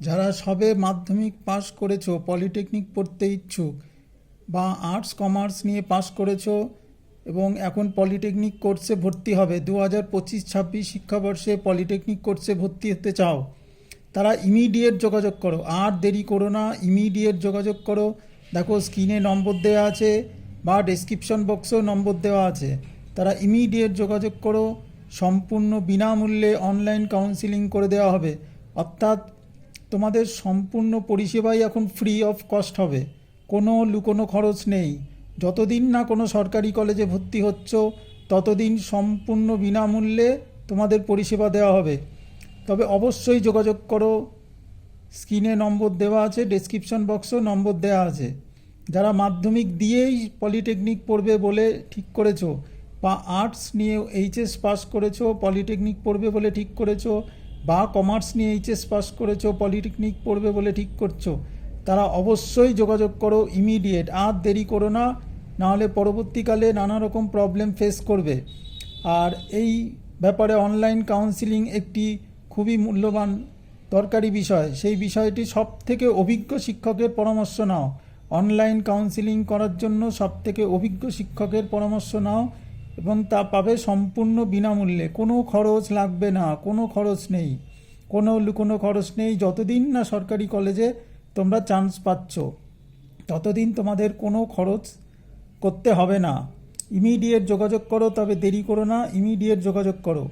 যারা সবে মাধ্যমিক পাশ করেছ, পলিটেকনিক পড়তে ইচ্ছুক বা আর্টস কমার্স নিয়ে পাশ করেছ এবং এখন পলিটেকনিক কোর্সে ভর্তি হবে দু হাজার পঁচিশ ছাব্বিশ শিক্ষাবর্ষে পলিটেকনিক কোর্সে ভর্তি হতে চাও, তারা ইমিডিয়েট যোগাযোগ করো। আর দেরি করো না ইমিডিয়েট যোগাযোগ করো। দেখো স্ক্রিনে নম্বর দেওয়া আছে বা ডেসক্রিপশন বক্সেও নম্বর দেওয়া আছে। তারা ইমিডিয়েট যোগাযোগ করো। সম্পূর্ণ বিনামূল্যে অনলাইন কাউন্সিলিং করে দেওয়া হবে। অর্থাৎ তোমাদের সম্পূর্ণ পরিষেবাই এখন ফ্রি অফ কস্ট হবে। কোনো লুকোনো খরচ নেই। যতদিন না কোনো সরকারি কলেজে ভর্তি হচ্ছ, ততদিন সম্পূর্ণ বিনামূল্যে তোমাদের পরিষেবা দেওয়া হবে। তবে অবশ্যই যোগাযোগ করো। স্ক্রিনে নম্বর দেওয়া আছে ডেসক্রিপশন বক্সও নম্বর দেওয়া আছে। যারা মাধ্যমিক দিয়েই পলিটেকনিক পড়বে বলে ঠিক করেছ, বা আর্টস নিয়ে এইচএস পাস করেছ পলিটেকনিক পড়বে বলে ঠিক করেছ বা কমার্স নিয়ে এইচএস পাস করেছ, পলিটেকনিক পড়বে বলে ঠিক করছ, তারা অবশ্যই যোগাযোগ করো ইমিডিয়েট। আর দেরি করো না, নাহলে পরবর্তীকালে নানা রকম প্রবলেম ফেস করবে। আর এই ব্যাপারে অনলাইন কাউন্সিলিং একটি খুবই মূল্যবান দরকারি বিষয়। সেই বিষয়টি সব থেকে অভিজ্ঞ শিক্ষকের পরামর্শ নাও। অনলাইন কাউন্সিলিং করার জন্য সব থেকে অভিজ্ঞ শিক্ষকের পরামর্শ নাও। এবং তা পাবে সম্পূর্ণ বিনামূল্যে। কোনো খরচ লাগবে না, কোনো খরচ নেই। কোনো কোনো খরচ নেই। যতদিন না সরকারি কলেজে তোমরা চান্স পাচ্ছ, ততদিন তোমাদের কোনো খরচ করতে হবে না। ইমিডিয়েট যোগাযোগ করো, তবে দেরি করো না। ইমিডিয়েট যোগাযোগ করো।